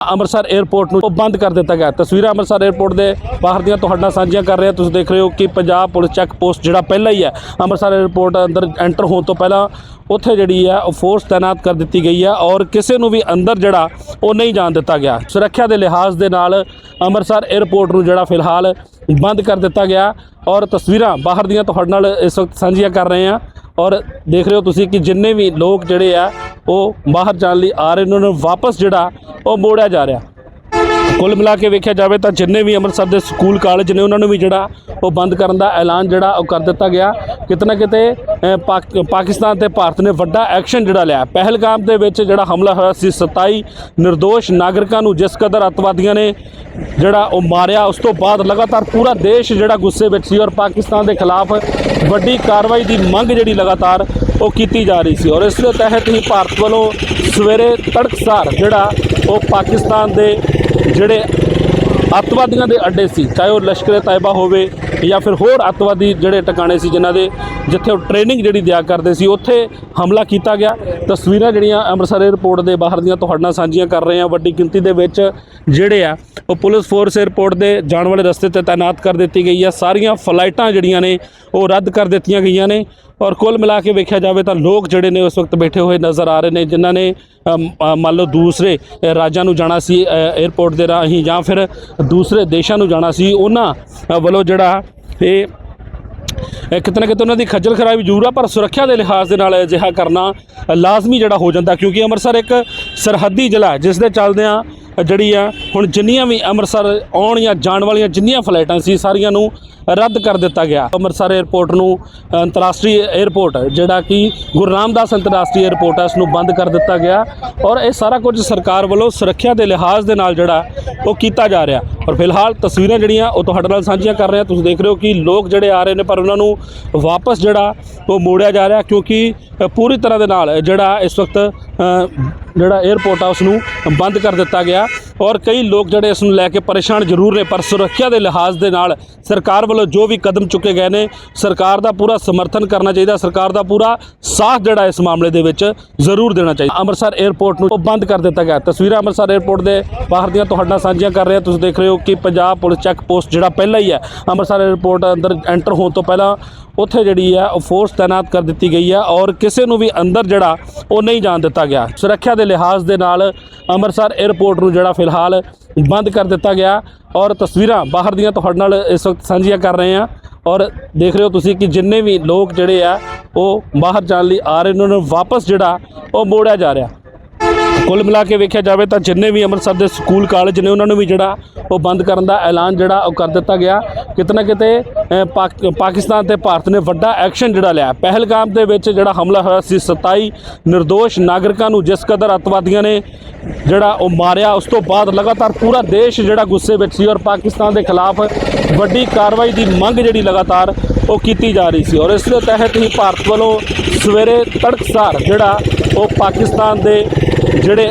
Amritsar airport ਨੂੰ ਬੰਦ ਕਰ ਦਿੱਤਾ ਗਿਆ। ਤਸਵੀਰਾਂ ਅੰਮ੍ਰਿਤਸਰ 에ਅਰਪੋਰਟ ਦੇ ਬਾਹਰ ਦੀਆਂ ਤੁਹਾਡਾ ਸਾਂਝੀਆਂ ਕਰ ਰਹੇ ਰਿਹਾ ਤੁਸੀਂ ਦੇਖ ਰਹੇ ਹੋ ਕਿ ਪੰਜਾਬ ਪੁਲਿਸ ਚੈੱਕ ਪੋਸਟ ਜਿਹੜਾ ਪਹਿਲਾਂ ਹੀ ਹੈ, ਅੰਮ੍ਰਿਤਸਰ 에ਅਰਪੋਰਟ ਅੰਦਰ ਐਂਟਰ ਹੋਣ ਤੋਂ ਪਹਿਲਾਂ ਉੱਥੇ ਜਿਹੜੀ ਹੈ ਉਹ ਫੋਰਸ ਤਾਇਨਾਤ ਕਰ ਦਿੱਤੀ ਗਈ ਹੈ ਔਰ ਕਿਸੇ ਨੂੰ ਵੀ ਅੰਦਰ ਜਿਹੜਾ ਉਹ ਨਹੀਂ ਜਾਣ ਦਿੱਤਾ ਗਿਆ। ਸੁਰੱਖਿਆ ਦੇ ਲਿਹਾਜ਼ ਦੇ ਨਾਲ ਅੰਮ੍ਰਿਤਸਰ 에ਅਰਪੋਰਟ ਨੂੰ ਜਿਹੜਾ ਫਿਲਹਾਲ ਬੰਦ ਕਰ ਦਿੱਤਾ ਗਿਆ ਔਰ ਤਸਵੀਰਾਂ ਬਾਹਰ ਦੀਆਂ ਤੁਹਾਡੇ ਨਾਲ ਇਸ ਵਕਤ ਸਾਂਝੀਆਂ ਕਰ ਰਹੇ ਹਾਂ। ਔਰ ਦੇਖ ਰਹੇ ਹੋ ਤੁਸੀਂ ਕਿ ਜਿੰਨੇ ਵੀ ਲੋਕ ਜਿਹੜੇ ਆ, ਉਹ ਬਾਹਰ ਜਾਣ ਲਈ ਆ ਰਹੇ ਉਹਨਾਂ ਨੂੰ ਵਾਪਸ ਜਿਹੜਾ, ਉਹ ਮੋੜਿਆ ਜਾ ਰਿਹਾ। ਕੁੱਲ ਮਿਲਾ ਕੇ ਵੇਖਿਆ ਜਾਵੇ ਤਾਂ ਜਿੰਨੇ ਵੀ ਅੰਮ੍ਰਿਤਸਰ ਦੇ ਸਕੂਲ ਕਾਲਜ ਨੇ, ਉਹਨਾਂ ਨੂੰ ਵੀ ਜਿਹੜਾ, ਉਹ ਬੰਦ ਕਰਨ ਦਾ ਐਲਾਨ ਜਿਹੜਾ, ਉਹ ਕਰ ਦਿੱਤਾ ਗਿਆ। ਕਿਤਨਾ ਕਿਤੇ ਪਾਕ- ਪਾਕਿਸਤਾਨ ਤੇ ਭਾਰਤ ਨੇ ਵੱਡਾ ਐਕਸ਼ਨ ਜਿਹੜਾ ਲਿਆ। ਪਹਿਲਗਾਮ ਦੇ ਵਿੱਚ ਜਿਹੜਾ ਹਮਲਾ ਹੋਇਆ ਸੀ 27 નિર્ਦੋਸ਼ ਨਾਗਰਿਕਾਂ ਨੂੰ, ਜਿਸ ਕਦਰ ਅੱਤਵਾਦੀਆਂ ਨੇ ਜਿਹੜਾ ਉਹ ਮਾਰਿਆ, ਉਸ ਤੋਂ ਬਾਅਦ ਲਗਾਤਾਰ ਪੂਰਾ ਦੇਸ਼ ਜਿਹੜਾ ਗੁੱਸੇ ਵਿੱਚ ਸੀ ਔਰ ਪਾਕਿਸਤਾਨ ਦੇ ਖਿਲਾਫ ਵੱਡੀ ਕਾਰਵਾਈ ਦੀ ਮੰਗ ਜਿਹੜੀ ਲਗਾਤਾਰ ਉਹ ਕੀਤੀ ਜਾ ਰਹੀ ਸੀ। ਔਰ ਇਸ ਦੇ ਤਹਿਤ ਹੀ ਭਾਰਤ ਵੱਲੋਂ ਸਵੇਰੇ ਤੜਕਸਾਰ ਜਿਹੜਾ ਉਹ ਪਾਕਿਸਤਾਨ ਦੇ ਜਿਹੜੇ ਅੱਤਵਾਦੀਆਂ ਦੇ ਅੱਡੇ ਸੀ, ਚਾਹੇ ਉਹ ਲਸ਼ਕਰ ਤਾਇਬਾ ਹੋਵੇ ਜਾਂ ਫਿਰ ਹੋਰ ਅੱਤਵਾਦੀ ਜਿਹੜੇ ਟਿਕਾਣੇ ਸੀ ਜਿਨ੍ਹਾਂ ਦੇ ਜਿੱਥੇ ਉਹ ਟ੍ਰੇਨਿੰਗ ਜਿਹੜੀ ਦਿਆ ਕਰਦੇ ਸੀ, ਉੱਥੇ ਹਮਲਾ ਕੀਤਾ ਗਿਆ। ਤਸਵੀਰਾਂ ਜਿਹੜੀਆਂ ਅੰਮ੍ਰਿਤਸਰ 에ਅਰਪੋਰਟ ਦੇ ਬਾਹਰ ਦੀਆਂ ਤੁਹਾਡੇ ਨਾਲ ਸਾਂਝੀਆਂ ਕਰ ਰਹੇ ਹਾਂ। ਵੱਡੀ ਗਿਣਤੀ ਦੇ ਵਿੱਚ ਜਿਹੜੇ ਆ, ਉਹ ਪੁਲਿਸ ਫੋਰਸ 에ਅਰਪੋਰਟ ਦੇ ਜਾਣ ਵਾਲੇ ਰਸਤੇ ਤੇ ਤਾਇਨਾਤ ਕਰ ਦਿੱਤੀ ਗਈ ਆ। ਸਾਰੀਆਂ ਫਲਾਈਟਾਂ ਜਿਹੜੀਆਂ ਨੇ, ਉਹ ਰੱਦ ਕਰ ਦਿੱਤੀਆਂ ਗਈਆਂ ਨੇ। ਔਰ ਕੁੱਲ ਮਿਲਾ ਕੇ ਵੇਖਿਆ ਜਾਵੇ ਤਾਂ ਲੋਕ ਜਿਹੜੇ ਨੇ ਉਸ ਵਕਤ ਬੈਠੇ ਹੋਏ ਨਜ਼ਰ ਆ ਰਹੇ ਨੇ, ਜਿਨ੍ਹਾਂ ਨੇ ਮੰਨ ਲਓ ਦੂਸਰੇ ਰਾਜਾਂ ਨੂੰ ਜਾਣਾ ਸੀ 에ਅਰਪੋਰਟ ਦੇ ਰਾਹੀਂ ਜਾਂ ਫਿਰ ਦੂਸਰੇ ਦੇਸ਼ਾਂ ਨੂੰ ਜਾਣਾ ਸੀ, ਉਹਨਾਂ ਵੱਲੋਂ ਜਿਹੜਾ ਇਹ ਕਿਤੇ ਨਾ ਕਿਤੇ ਉਹਨਾਂ ਦੀ ਖੱਜਲ ਖਰਾਬੀ ਜ਼ਰੂਰ ਆ ਪਰ ਸੁਰੱਖਿਆ ਦੇ ਲਿਹਾਜ਼ ਦੇ ਨਾਲ ਅਜਿਹਾ ਕਰਨਾ ਲਾਜ਼ਮੀ ਜਿਹੜਾ ਹੋ ਜਾਂਦਾ ਕਿਉਂਕਿ ਅੰਮ੍ਰਿਤਸਰ ਇੱਕ ਸਰਹੱਦੀ ਜ਼ਿਲ੍ਹਾ ਹੈ, ਜਿਸ ਦੇ ਚੱਲਦਿਆਂ ਜਿਹੜੀ ਆ, ਹੁਣ ਜਿੰਨੀਆਂ ਵੀ ਅੰਮ੍ਰਿਤਸਰ ਆਉਣ ਜਾਂ ਜਾਣ ਵਾਲੀਆਂ ਜਿੰਨੀਆਂ ਫਲਾਈਟਾਂ ਸੀ, ਸਾਰੀਆਂ ਨੂੰ ਰੱਦ ਕਰ ਦਿੱਤਾ ਗਿਆ। ਅੰਮ੍ਰਿਤਸਰ 에ਅਰਪੋਰਟ ਨੂੰ, ਅੰਤਰਰਾਸ਼ਟਰੀ 에ਅਰਪੋਰਟ ਜਿਹੜਾ ਕਿ ਗੁਰੂ ਰਾਮਦਾਸ ਅੰਤਰਰਾਸ਼ਟਰੀ 에ਅਰਪੋਰਟ ਹੈ ਇਸ ਨੂੰ ਬੰਦ ਕਰ ਦਿੱਤਾ ਗਿਆ ਔਰ ਇਹ ਸਾਰਾ ਕੁਝ ਸਰਕਾਰ ਵੱਲੋਂ ਸੁਰੱਖਿਆ ਦੇ ਲਿਹਾਜ਼ ਦੇ ਨਾਲ ਜਿਹੜਾ, ਉਹ ਕੀਤਾ ਜਾ ਰਿਹਾ। ਔਰ ਫਿਲਹਾਲ ਤਸਵੀਰਾਂ ਜਿਹੜੀਆਂ, ਉਹ ਤੁਹਾਡੇ ਨਾਲ ਸਾਂਝੀਆਂ ਕਰ ਰਹੇ। ਹਾਂ ਤੁਸੀਂ ਦੇਖ ਰਹੇ ਹੋ ਕਿ ਲੋਕ ਜਿਹੜੇ ਆ ਰਹੇ ਨੇ, ਪਰ ਉਹਨਾਂ ਨੂੰ ਵਾਪਸ ਜਿਹੜਾ, ਉਹ ਮੋੜਿਆ ਜਾ ਰਿਹਾ ਕਿਉਂਕਿ, ਪੂਰੀ ਤਰ੍ਹਾਂ ਦੇ ਨਾਲ ਜਿਹੜਾ ਇਸ ਵਕਤ ਜਿਹੜਾ 에ਅਰਪੋਰਟ ਆ ਉਸ ਨੂੰ ਬੰਦ ਕਰ ਦਿੱਤਾ ਗਿਆ। ਔਰ ਕਈ ਲੋਕ ਜਿਹੜੇ ਇਸ ਨੂੰ ਲੈ ਕੇ ਪਰੇਸ਼ਾਨ ਜ਼ਰੂਰ ਨੇ, ਪਰ ਸੁਰੱਖਿਆ ਦੇ ਲਿਹਾਜ਼ ਦੇ ਨਾਲ ਸਰਕਾਰ ਵੱਲੋਂ ਜੋ ਵੀ ਕਦਮ ਚੁੱਕੇ ਗਏ ਨੇ, ਸਰਕਾਰ ਦਾ ਪੂਰਾ ਸਮਰਥਨ ਕਰਨਾ ਚਾਹੀਦਾ, ਸਰਕਾਰ ਦਾ ਪੂਰਾ ਸਾਥ ਜਿਹੜਾ ਇਸ ਮਾਮਲੇ ਦੇ ਵਿੱਚ ਜ਼ਰੂਰ ਦੇਣਾ ਚਾਹੀਦਾ। ਅੰਮ੍ਰਿਤਸਰ 에ਅਰਪੋਰਟ ਨੂੰ ਬੰਦ ਕਰ ਦਿੱਤਾ ਗਿਆ। ਤਸਵੀਰਾਂ ਅੰਮ੍ਰਿਤਸਰ 에ਅਰਪੋਰਟ ਦੇ ਬਾਹਰ ਦੀਆਂ ਤੁਹਾਡਾ ਸਾਂਝੀਆਂ ਕਰ ਰਿਹਾ। ਤੁਸੀਂ ਦੇਖ ਰਹੇ ਹੋ ਕਿ ਪੰਜਾਬ ਪੁਲਿਸ ਚੈੱਕ ਪੋਸਟ ਜਿਹੜਾ ਪਹਿਲਾਂ ਹੀ ਹੈ, ਅੰਮ੍ਰਿਤਸਰ 에ਅਰਪੋਰਟ ਅੰਦਰ ਐਂਟਰ ਹੋਣ ਤੋਂ ਪਹਿਲਾਂ ਉੱਥੇ ਜਿਹੜੀ ਹੈ ਉਹ ਫੋਰਸ ਤਾਇਨਾਤ ਕਰ ਦਿੱਤੀ ਗਈ ਹੈ ਔਰ ਕਿਸੇ ਨੂੰ ਵੀ ਅੰਦਰ ਜਿਹੜਾ ਉਹ ਨਹੀਂ ਜਾਣ ਦਿੱਤਾ ਗਿਆ। ਸੁਰੱਖਿਆ ਦੇ ਲਿਹਾਜ਼ ਦੇ ਨਾਲ ਅੰਮ੍ਰਿਤਸਰ 에ਅਰਪੋਰਟ ਨੂੰ ਜਿਹੜਾ ਫਿਲ ਫਿਲਹਾਲ ਬੰਦ ਕਰ ਦਿੱਤਾ ਗਿਆ ਔਰ ਤਸਵੀਰਾਂ ਬਾਹਰ ਦੀਆਂ ਤੁਹਾਡੇ ਨਾਲ ਇਸ ਵਕਤ ਸਾਂਝੀਆਂ ਕਰ ਰਹੇ ਹਾਂ ਔਰ ਦੇਖ ਰਹੇ ਹੋ ਤੁਸੀਂ ਕਿ ਜਿੰਨੇ ਵੀ ਲੋਕ ਜਿਹੜੇ ਆ, ਉਹ ਬਾਹਰ ਜਾਣ ਲਈ ਆ ਰਹੇ ਉਹਨਾਂ ਨੂੰ ਵਾਪਸ ਜਿਹੜਾ ਉਹ ਮੋੜਿਆ ਜਾ ਰਿਹਾ। ਕੁੱਲ ਮਿਲਾ ਕੇ ਵੇਖਿਆ ਜਾਵੇ ਤਾਂ ਜਿੰਨੇ ਵੀ ਅੰਮ੍ਰਿਤਸਰ ਦੇ ਸਕੂਲ, ਕਾਲਜ ਨੇ ਉਹਨਾਂ ਨੂੰ ਵੀ ਜਿਹੜਾ ਉਹ ਬੰਦ ਕਰਨ ਦਾ ਐਲਾਨ ਜਿਹੜਾ ਉਹ ਕਰ ਦਿੱਤਾ ਗਿਆ। ਕਿਤੇ ਅ, ਪਾਕ- ਪਾਕਿਸਤਾਨ ਤੇ ਭਾਰਤ ਨੇ ਵੱਡਾ ਐਕਸ਼ਨ ਜਿਹੜਾ ਲਿਆ। ਪਹਿਲਗਾਮ ਦੇ ਵਿੱਚ ਜਿਹੜਾ ਹਮਲਾ ਹੋਇਆ ਸੀ 27 નિર્ਦੋਸ਼ ਨਾਗਰਿਕਾਂ ਨੂੰ ਜਿਸ ਕਦਰ ਅੱਤਵਾਦੀਆਂ ਨੇ ਜਿਹੜਾ ਉਹ ਮਾਰਿਆ ਉਸ ਤੋਂ ਬਾਅਦ ਲਗਾਤਾਰ ਪੂਰਾ ਦੇਸ਼ ਜਿਹੜਾ ਗੁੱਸੇ ਵਿੱਚ ਸੀ ਔਰ ਪਾਕਿਸਤਾਨ ਦੇ ਖਿਲਾਫ ਵੱਡੀ ਕਾਰਵਾਈ ਦੀ ਮੰਗ ਜਿਹੜੀ ਲਗਾਤਾਰ ਉਹ ਕੀਤੀ ਜਾ ਰਹੀ ਸੀ। ਔਰ ਇਸ ਦੇ ਤਹਿਤ ਹੀ ਭਾਰਤ ਵੱਲੋਂ ਸਵੇਰੇ ਤੜਕਸਾਰ ਜਿਹੜਾ ਉਹ ਪਾਕਿਸਤਾਨ ਦੇ ਜਿਹੜੇ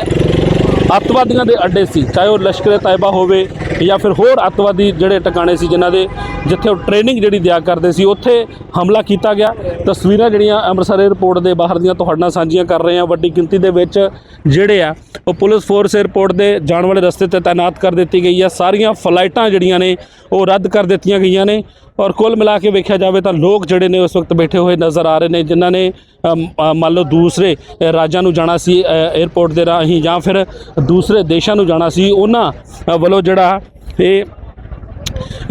ਅੱਤਵਾਦੀਆਂ ਦੇ ਅੱਡੇ ਸੀ ਚਾਹੇ ਉਹ ਲਸ਼ਕਰ ਤਾਇਬਾ ਹੋਵੇ ਜਾਂ ਫਿਰ ਹੋਰ ਅੱਤਵਾਦੀ ਜਿਹੜੇ ਟਿਕਾਣੇ ਸੀ ਜਿਨ੍ਹਾਂ ਦੇ ਜਿੱਥੇ ਉਹ ਟ੍ਰੇਨਿੰਗ ਜਿਹੜੀ ਦਿਆ ਕਰਦੇ ਸੀ, ਉੱਥੇ ਹਮਲਾ ਕੀਤਾ ਗਿਆ। ਤਸਵੀਰਾਂ ਜਿਹੜੀਆਂ ਅੰਮ੍ਰਿਤਸਰ 에ਅਰਪੋਰਟ ਦੇ ਬਾਹਰ ਦੀਆਂ ਤੁਹਾਡੇ ਨਾਲ ਸਾਂਝੀਆਂ ਕਰ ਰਹੇ ਹਾਂ। ਵੱਡੀ ਗਿਣਤੀ ਦੇ ਵਿੱਚ ਜਿਹੜੇ ਆ, ਉਹ ਪੁਲਿਸ ਫੋਰਸ 에ਅਰਪੋਰਟ ਦੇ ਜਾਣ ਵਾਲੇ ਰਸਤੇ ਤੇ ਤਾਇਨਾਤ ਕਰ ਦਿੱਤੀ ਗਈ ਹੈ ਸਾਰੀਆਂ ਫਲਾਈਟਾਂ ਜਿਹੜੀਆਂ ਨੇ, ਉਹ ਰੱਦ ਕਰ ਦਿੱਤੀਆਂ ਗਈਆਂ ਨੇ। ਔਰ ਕੁੱਲ ਮਿਲਾ ਕੇ ਵੇਖਿਆ ਜਾਵੇ ਤਾਂ ਲੋਕ ਜਿਹੜੇ ਨੇ ਉਸ ਵਕਤ ਬੈਠੇ ਹੋਏ ਨਜ਼ਰ ਆ ਰਹੇ ਨੇ ਜਿਨ੍ਹਾਂ ਨੇ ਮੰਨ ਲਓ ਦੂਸਰੇ ਰਾਜਾਂ ਨੂੰ ਜਾਣਾ ਸੀ ਅ, 에ਅਰਪੋਰਟ ਦੇ ਰਾਹੀਂ ਜਾਂ ਫਿਰ ਦੂਸਰੇ ਦੇਸ਼ਾਂ ਨੂੰ ਜਾਣਾ ਸੀ ਉਹਨਾਂ ਵੱਲੋਂ ਜਿਹੜਾ ਇਹ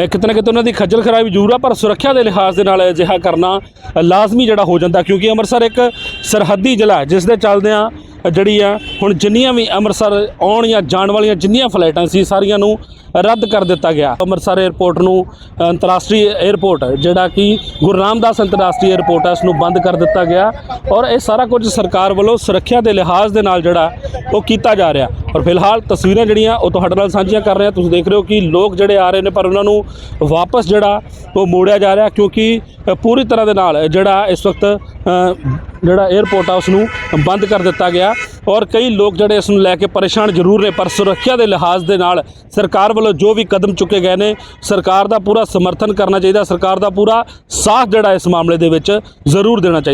ਕਿਤੇ ਨਾ ਕਿਤੇ ਉਹਨਾਂ ਦੀ ਖੱਜਲ ਖਰਾਬੀ ਜ਼ਰੂਰ ਆ ਪਰ ਸੁਰੱਖਿਆ ਦੇ ਲਿਹਾਜ਼ ਦੇ ਨਾਲ ਅਜਿਹਾ ਕਰਨਾ ਲਾਜ਼ਮੀ ਜਿਹੜਾ ਹੋ ਜਾਂਦਾ ਕਿਉਂਕਿ ਅੰਮ੍ਰਿਤਸਰ ਇੱਕ ਸਰਹੱਦੀ ਜ਼ਿਲ੍ਹਾ ਹੈ, ਜਿਸ ਦੇ ਚੱਲਦਿਆਂ ਅ, ਜਿਹੜੀ ਆ, ਹੁਣ ਜਿੰਨੀਆਂ ਵੀ ਅੰਮ੍ਰਿਤਸਰ ਆਉਣ ਜਾਂ ਜਾਣ ਵਾਲੀਆਂ ਜਿੰਨੀਆਂ ਫਲਾਈਟਾਂ ਸੀ, ਸਾਰੀਆਂ ਨੂੰ ਰੱਦ ਕਰ ਦਿੱਤਾ ਗਿਆ। ਅੰਮ੍ਰਿਤਸਰ 에ਅਰਪੋਰਟ ਨੂੰ, ਅੰਤਰਰਾਸ਼ਟਰੀ 에ਅਰਪੋਰਟ ਜਿਹੜਾ ਕਿ ਗੁਰੂ ਰਾਮਦਾਸ ਅੰਤਰਰਾਸ਼ਟਰੀ 에ਅਰਪੋਰਟ ਹੈ ਇਸ ਨੂੰ ਬੰਦ ਕਰ ਦਿੱਤਾ ਗਿਆ ਔਰ ਇਹ ਸਾਰਾ ਕੁਝ ਸਰਕਾਰ ਵੱਲੋਂ ਸੁਰੱਖਿਆ ਦੇ ਲਿਹਾਜ਼ ਦੇ ਨਾਲ ਜਿਹੜਾ ਉਹ ਕੀਤਾ ਜਾ ਰਿਹਾ। ਔਰ ਫਿਲਹਾਲ ਤਸਵੀਰਾਂ ਜਿਹੜੀਆਂ ਉਹ ਤੁਹਾਡੇ ਨਾਲ ਸਾਂਝੀਆਂ ਕਰ ਰਿਹਾ। ਤੁਸੀਂ ਦੇਖ ਰਹੇ ਹੋ ਕਿ ਲੋਕ ਜਿਹੜੇ ਆ ਰਹੇ ਨੇ, ਪਰ ਉਹਨਾਂ ਨੂੰ ਵਾਪਸ ਜਿਹੜਾ ਉਹ ਮੋੜਿਆ ਜਾ ਰਿਹਾ, ਕਿਉਂਕਿ ਪੂਰੀ ਤਰ੍ਹਾਂ ਦੇ ਨਾਲ ਜਿਹੜਾ ਇਸ ਵਕਤ ਜਿਹੜਾ 에ਅਰਪੋਰਟ ਆ ਉਸ ਨੂੰ ਬੰਦ ਕਰ ਦਿੱਤਾ ਗਿਆ। ਔਰ ਕਈ ਲੋਕ ਜਿਹੜੇ ਇਸ ਨੂੰ ਲੈ ਕੇ ਪਰੇਸ਼ਾਨ ਜ਼ਰੂਰ ਨੇ, ਪਰ ਸੁਰੱਖਿਆ ਦੇ ਲਿਹਾਜ਼ ਦੇ ਨਾਲ ਸਰਕਾਰ ਵੱਲੋਂ ਜੋ ਵੀ ਕਦਮ ਚੁੱਕੇ ਗਏ ਨੇ, ਸਰਕਾਰ ਦਾ ਪੂਰਾ ਸਮਰਥਨ ਕਰਨਾ ਚਾਹੀਦਾ, ਸਰਕਾਰ ਦਾ ਪੂਰਾ ਸਾਥ ਜਿਹੜਾ ਇਸ ਮਾਮਲੇ ਦੇ ਵਿੱਚ ਜ਼ਰੂਰ ਦੇਣਾ ਚਾਹੀਦਾ।